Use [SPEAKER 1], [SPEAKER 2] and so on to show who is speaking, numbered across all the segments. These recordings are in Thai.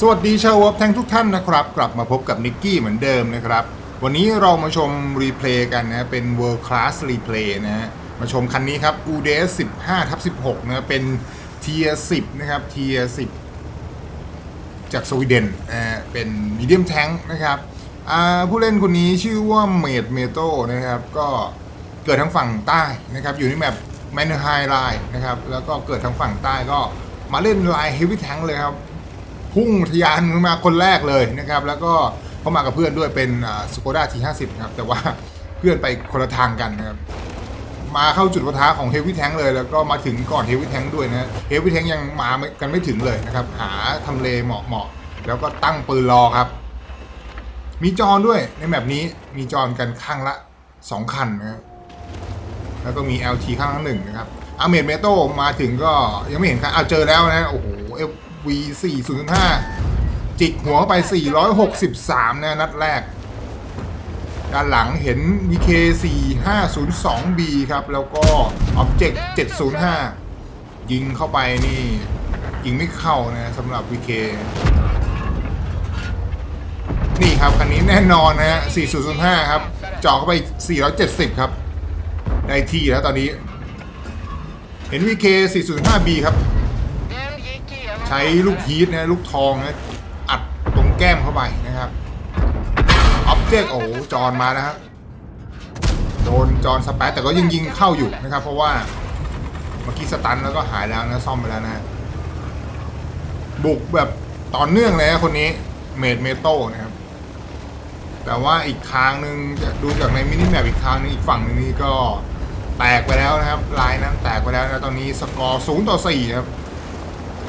[SPEAKER 1] สวัสดีชาววอฟแทงทุกท่านนะครับ กลับมาพบกับนิกกี้เหมือนเดิมนะครับ วันนี้เรามาชมรีเพลย์กันนะ เป็น World Class Replay นะฮะมาชมคันนี้ครับ UDS 15ทับ16นะเป็น Tier 10นะครับ Tier 10 จากสวีเดนอ่าเป็นมีเดียมแทงนะครับอ่าผู้เล่นคนนี้ชื่อว่าเมดเมโตนะครับ ก็เกิดทั้งฝั่งใต้นะครับ อยู่ในแมปแมนไฮไลน์นะครับ แล้วก็เกิดทั้งฝั่งใต้ก็มาเล่นลายเฮฟวี่แทงเลยครับ พุ่งทะยานขึ้นมาคนแรกเลยนะครับ แล้วก็เขามากับเพื่อนด้วยเป็นสโกด้าทีห้าสิบครับ แต่ว่าเพื่อนไปคนละทางกันนะครับ มาเข้าจุดปะทะของเฮฟวี่แทงเลย แล้วก็มาถึงก่อนเฮฟวี่แทงด้วยนะเฮฟวี่แทงยังมากันไม่ถึงเลยนะครับ หาทำเลเหมาะเหมาะๆแล้วก็ตั้งปืนรอครับ มีจอนด้วยในแบบนี้มีจอนกันข้างละ 2 คันนะครับแล้วก็มี LT ข้างละหนึ่งนะครับอาเมดเมโตมาถึงก็ยังไม่เห็นใครเอาเจอแล้วนะ โอ้โห V 405จิกหัวเข้าไป 463 นะนัดแรก ด้านหลังเห็น VK 4502B ครับ แล้วก็ Object 705 ยิงเข้าไปนี่ ยิงไม่เข้านะสำหรับ VK นี่ครับ คันนี้แน่นอนนะฮะ 4005 ครับเจาะเข้าไป 470 ครับ ได้ที่แล้วตอนนี้ เห็น VK 405B ครับ ใช้ลูกฮีทนะลูกทองนะอัดตรงแก้มเข้าไปนะครับออบเจกต์โอ้จอนมานะฮะโดนจอนสเปซแต่ก็ยังยิงเข้าอยู่นะครับ เพราะว่าเมื่อกี้สตันแล้วก็หายแล้วนะซ่อมไปแล้วนะบุกแบบต่อเนื่องเลยนะคนนี้เมดเมโต้นะครับ แต่ว่าอีกทางหนึ่งจะดูจากในมินิแมปอีกทางนึงอีกฝั่งนึงนี่ก็แตกไปแล้วนะครับลายนั้นแตกไปแล้วนะตอนนี้สกอร์ศูนย์ต่อสี่ครับ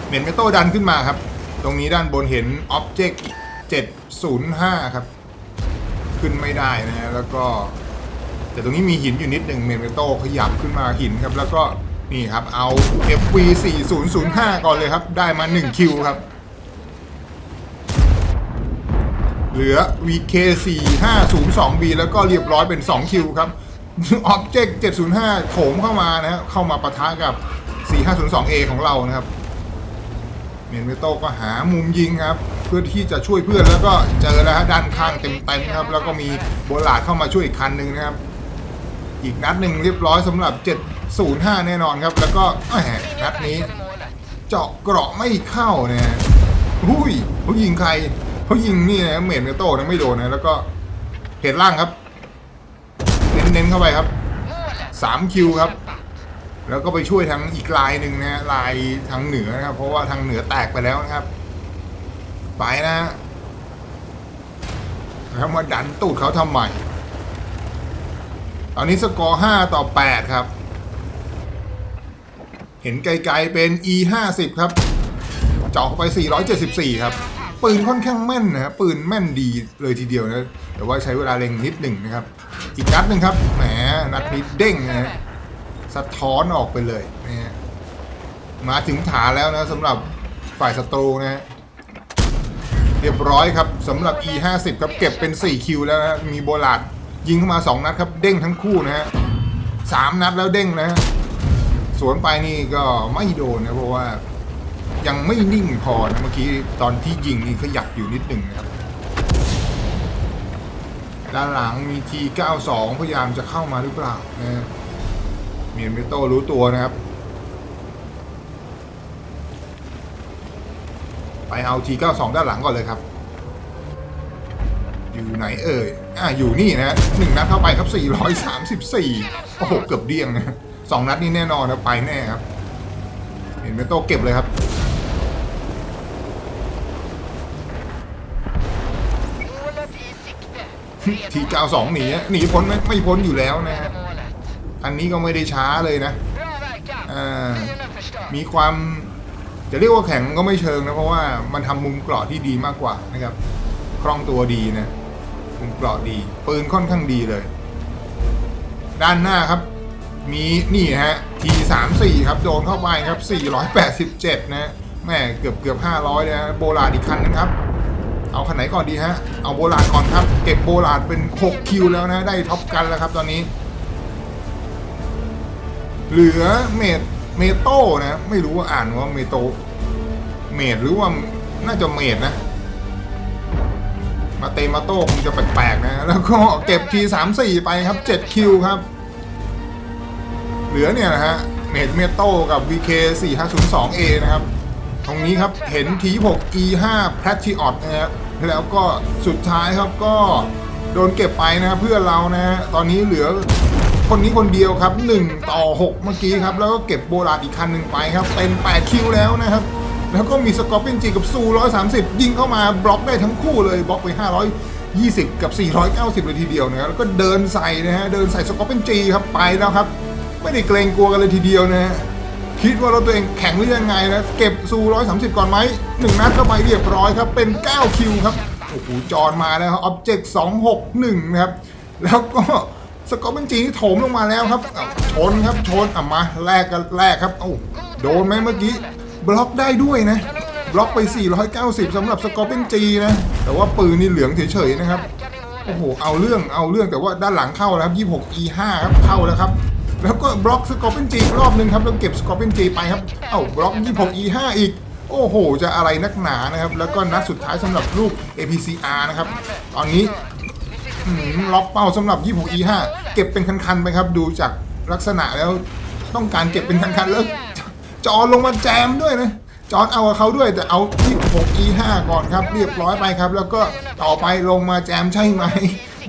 [SPEAKER 1] เมนเมโตดันขึ้นมาครับ ตรงนี้ด้านบนเห็น Object 705 ครับ ขึ้นไม่ได้นะฮะแล้วก็ แต่ตรงนี้มีหินอยู่นิดหนึ่งเมนเมโตขยับขึ้นมาหินครับ แล้วก็นี่ครับเอา FV 4005 ก่อนเลยครับ ได้มา 1 คิวครับ เหลือ VK 4502B แล้วก็เรียบร้อยเป็น 2 คิวครับ Object 705 โถมเข้ามานะฮะเข้ามาปะทะกับ 4502A ของเรานะครับ เมนเมโตก็หามุมยิงครับ เพื่อที่จะช่วยเพื่อนแล้วก็เจอแล้วฮะด้านข้างเต็มๆครับ แล้วก็มีโบลาดเข้ามาช่วยอีกคันหนึ่งนะครับ อีกนัดหนึ่งเรียบร้อยสำหรับ 705 แน่นอนครับ แล้วก็แหมนัดนี้ เจาะเกราะไม่เข้าเนี่ยหุ้ยเขายิงใครเขายิงนี่นะเมนเมโตนะไม่โดนนะแล้วก็เหตุล่างครับ เน้นๆเข้าไปครับ3คิวครับ แล้วก็ไปช่วยทางอีกลายหนึ่งนะฮะลายทางเหนือนะครับ เพราะว่าทางเหนือแตกไปแล้วนะครับ ไปนะแล้วมาดันตูดเขาทำใหม่ตอนนี้สกอร์5ต่อ8ครับ เห็นไกลๆเป็น E 5 0ครับเจาะเข้าไป 474 ครับ ปืนค่อนข้างแม่นนะครับปืนแม่นดีเลยทีเดียวนะ แต่ว่าใช้เวลาเล็งนิดหนึ่งนะครับ อีกนัดหนึ่งครับ แหม นัดนี้เด้งนะฮะ สะท้อนออกไปเลยนะฮะมาถึงฐานแล้วนะสำหรับฝ่ายศัตรูนะฮะเรียบร้อยครับสำหรับ E 5 0ครับเก็บเป็น 4 คิวแล้วนะมีโบลาดยิงเข้ามา 2 นัดครับ เด้งทั้งคู่นะฮะสามนัดแล้วเด้งนะฮะสวนไปนี่ก็ไม่โดนนะเพราะว่ายังไม่นิ่งพอนะเมื่อกี้ตอนที่ยิงนี่ขยับอยู่นิดหนึ่งนะครับด้านหลังมี T92 พยายามจะเข้ามาหรือเปล่านะ มียนเมโต้รู้ตัวนะครับ ไปเอาที92ด้านหลังก่อนเลยครับ อยู่ไหนเอ่ยอ่าอยู่นี่นะหนึ่งนัดเข้าไปครับ434โอ้โหเกือบเดี้ยงนะสองนัดนี่แน่นอนนะไปแน่ครับเมียนเมโต้เก็บเลยครับที92หนีหนีพ้นไหมไม่พ้นอยู่แล้วนะฮะ อันนี้ก็ไม่ได้ช้าเลยนะอ่ามีความจะเรียกว่าแข็งก็ไม่เชิงนะ เพราะว่ามันทำมุมเกราะที่ดีมากกว่านะครับ คล่องตัวดีนะ มุมเกราะดี ปืนค่อนข้างดีเลย ด้านหน้าครับ มีนี่ฮะ T34 ครับ โดนเข้าไปครับ 487 นะแม่เกือบเกือบ500นะโบราณอีกคันนึงครับ เอาคันไหนก่อนดีฮะ เอาโบราณก่อนครับ เก็บโบราณเป็น 6 คิวแล้วนะ ได้ท็อปกันแล้วครับตอนนี้ เหลือเมดเมโตนะ ไม่รู้ว่าอ่านว่าเมโตเมดหรือว่าน่าจะเมดนะ มาเตมาโต้คงจะแปลกๆนะ แล้วก็เก็บทีสามสี่ไปครับ7คิวครับ เหลือเนี่ยนะฮะเมดเมโต้กับ VK 4502A นะครับ ตรงนี้ครับเห็น T6 E5 p l a t i o t นะครับแล้วก็สุดท้ายครับก็โดนเก็บไปนะเพื่อเรานะ ตอนนี้เหลือ คนนี้คนเดียวครับ 1 ต่อ 6 เมื่อกี้ครับ แล้วก็เก็บโบราณอีกคันหนึ่งไปครับ เป็น 8 คิวแล้วนะครับ แล้วก็มีสกอร์เปนจีกับซู130 ยิงเข้ามาบล็อกได้ทั้งคู่เลยบล็อกไป 520 กับ 490 เลยทีเดียวนะครับแล้วก็เดินใส่นะฮะเดินใส่สกอร์เปนจีครับไปแล้วครับ ไม่ได้เกรงกลัวกันเลยทีเดียวนะฮะคิดว่ารถตัวเองแข็งหรือยังไงนะเก็บซู130 ก่อนไหมหนึ่งนัดเข้าไปเรียบร้อยครับเป็น9คิวครับโอ้โหจอนมาแล้วครับ Object 261นะครับแล้วก็ สกอร์เป็นจีนี่โถมลงมาแล้วครับชนครับชนอะมาแลกกันแลกครับเอ้าโดนไหมเมื่อกี้บล็อกได้ด้วยนะบล็อกไป 490สำหรับสกอร์เป็นจีนะแต่ว่าปืนนี่เหลืองเฉยๆนะครับโอ้โหเอาเรื่องเอาเรื่องแต่ว่าด้านหลังเข้าแล้วครับ26 E5 ครับเข้าแล้วครับแล้วก็บล็อกสกอร์เป็นจีรอบหนึ่งครับแล้วเก็บสกอร์เป็นจีไปครับเอ้าบล็อก26 E5 อีกโอ้โห จะอะไรนักหนานะครับ แล้วก็นัดสุดท้ายสำหรับลูก APCR นะครับ ตอนนี้ อืมล็อกเป้าสำหรับ 26 E5 เก็บเป็นคันๆไปครับ ดูจากลักษณะแล้วต้องการเก็บเป็นคันๆแล้วจอลงมาแจมด้วยนะจอดเอากับเขาด้วยแต่เอาที่6 E5 ก่อนครับ เรียบร้อยไปครับ แล้วก็ต่อไปลงมาแจมใช่ไหม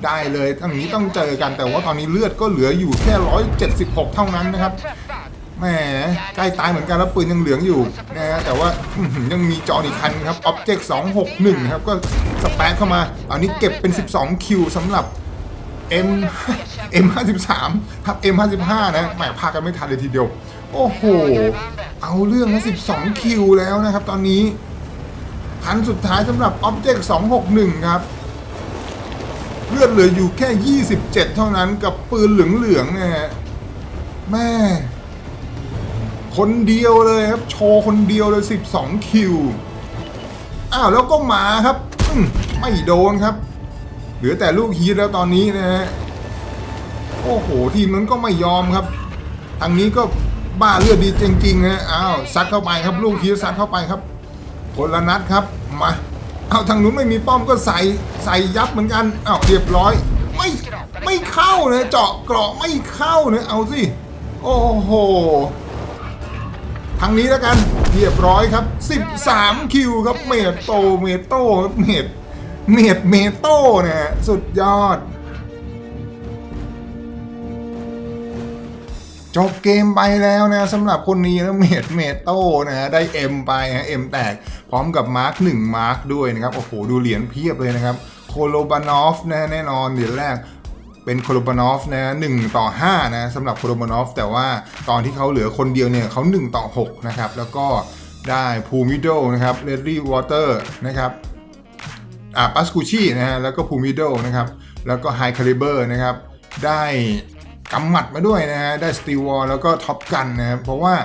[SPEAKER 1] ได้เลยทั้งนี้ต้องเจอกันแต่ว่าตอนนี้เลือดก็เหลืออยู่แค่ 176 เท่านั้นนะครับ แหมใกล้ตายเหมือนกันแล้วปืนยังเหลืองอยู่นะฮะแต่ว่ายังมีจออีกคันครับ Object 261ครับก็สแปนเข้ามาตอนนี้เก็บเป็น 12 คิวสำหรับ M M53 ครับ M55 นะแหมพากันไม่ทันเลยทีเดียว โอ้โห เอาเรื่องนะ12 คิวแล้วนะครับ ตอนนี้ คันสุดท้ายสำหรับ Object 261 ครับเลือดเหลืออยู่แค่ 27 เท่านั้นกับปืนเหลืองๆเนี่ยฮะแม่ คนเดียวเลยครับ โชว์คนเดียวเลย 12 คิว อ้าวแล้วก็มาครับมไม่โดนครับ เหลือแต่ลูกฮีทแล้วตอนนี้นะฮะ โอ้โห ทีมนั้นก็ไม่ยอมครับ ทางนี้ก็บ้าเลือดดีจริงๆนะอ้าวซัดเข้าไปครับ ลูกฮีทซัดเข้าไปครับคนละนัดครับ มา เอาทางนู้นไม่มีป้อมก็ใส่ใส่ยับเหมือนกันอ้าวเรียบร้อย ไม่ไม่เข้าเนะเจาะเกราะไม่เข้าเนะเอาสิ โอ้โห ทางนี้แล้วกันเรียบร้อยครับ 13 คิวครับเมดโตเมดโตเมดเมดเมโตเนี่ยสุดยอด จบเกมไปแล้วนะสำหรับคนนี้นะเมดเมโตนะฮะได้ M ไปฮะ M แตกพร้อมกับมาร์ค1มาร์คด้วยนะครับ โอ้โห ดูเหรียญเพียบเลยนะครับ โคโลบานอฟนะแน่นอนเหรียญแรก เป็นโคโลบานอฟนะหนึ่งต่อ5นะสำหรับโคโลบานอฟแต่ว่าตอนที่เขาเหลือคนเดียวเนี่ยเขา1ต่อ6นะครับแล้วก็ได้พูมิโดนะครับเรดดี้วอเตอร์นะครับอ่าปัสกูชีนะฮะแล้วก็พูมิโดนะครับแล้วก็ไฮคาลิเบอร์นะครับได้กำหมัดมาด้วยนะฮะได้สตีวอลแล้วก็ท็อปกันนะครับเพราะว่า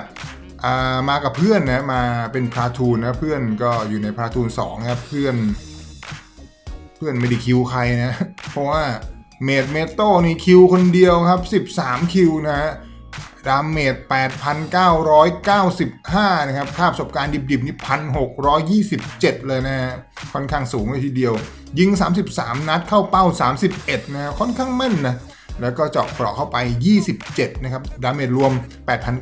[SPEAKER 1] อ่ามากับเพื่อนนะมาเป็นพาทูนนะเพื่อนก็อยู่ในพาทูน2นะครับเพื่อน เพื่อนไม่ได้คิวใครนะ เพราะว่า เมดเมโตนี่คิวคนเดียวครับ 13 คิวนะฮะดาเมจ8,995 นะครับ ค่าประสบการณ์ดิบๆ นี่ 1,627 เลยนะฮะ ค่อนข้างสูงเลยทีเดียว ยิง 33 นัดเข้าเป้า 31 นะฮะค่อนข้างแม่นนะ แล้วก็เจาะเกราะเข้าไป 27 นะครับ ดาเมจรวม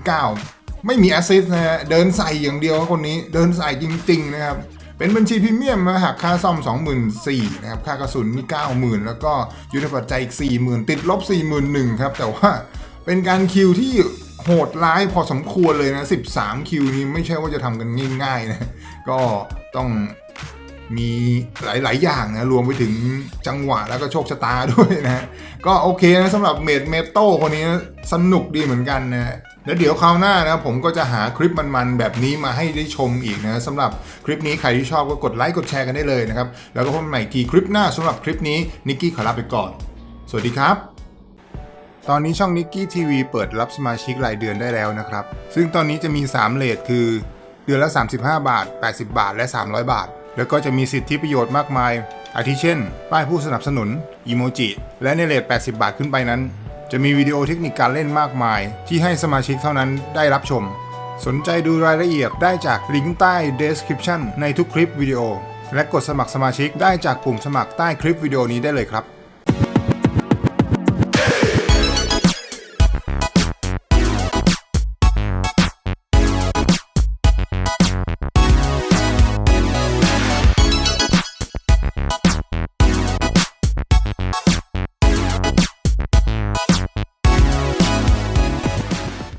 [SPEAKER 1] 8,900 ไม่มีแอสซิสต์นะฮะ เดินใส่อย่างเดียวคนนี้ เดินใส่จริง ๆ นะครับ เป็นบัญชีพรีเมียมนะหักค่าซ่อม 24,000นะครับ ค่ากระสุนมี 90,000 แล้วก็ยุทธปัจจัยอีก 40,000 ติดลบ 41,000 ครับ แต่ว่าเป็นการคิวที่โหดร้ายพอสมควรเลยนะ 13 คิวนี้ไม่ใช่ว่าจะทำกันง่ายๆนะ ก็ต้องมีหลาย ๆ อย่างนะ รวมไปถึงจังหวะแล้วก็โชคชะตาด้วยนะ ก็โอเคนะสำหรับเมดเมโต้คนนี้สนุกดีเหมือนกันนะ แล้วเดี๋ยวคราวหน้านะผมก็จะหาคลิปมันๆ แบบนี้มาให้ได้ชมอีกนะสำหรับคลิปนี้ใครที่ชอบก็กดไลค์กดแชร์กันได้เลยนะครับ แล้วก็พบกันใหม่ทีคลิปหน้าสำหรับคลิปนี้นิกกี้ขอลาไปก่อน สวัสดีครับ ตอนนี้ช่องนิกกี้ทีวีเปิดรับสมาชิกรายเดือนได้แล้วนะครับ ซึ่งตอนนี้จะมี 3 เลทคือ เดือนละ 35 บาท 80 บาท และ 300 บาท แล้วก็จะมีสิทธิประโยชน์มากมายอาทิเช่น ป้ายผู้สนับสนุนอีโมจิและในเลท80 บาทขึ้นไปนั้น จะมีวิดีโอเทคนิคการเล่นมากมาย ที่ให้สมาชิกเท่านั้นได้รับชม สนใจดูรายละเอียดได้จากลิงก์ใต้ description ในทุกคลิปวิดีโอ และกดสมัครสมาชิกได้จากปุ่มสมัครใต้คลิปวิดีโอนี้ได้เลยครับ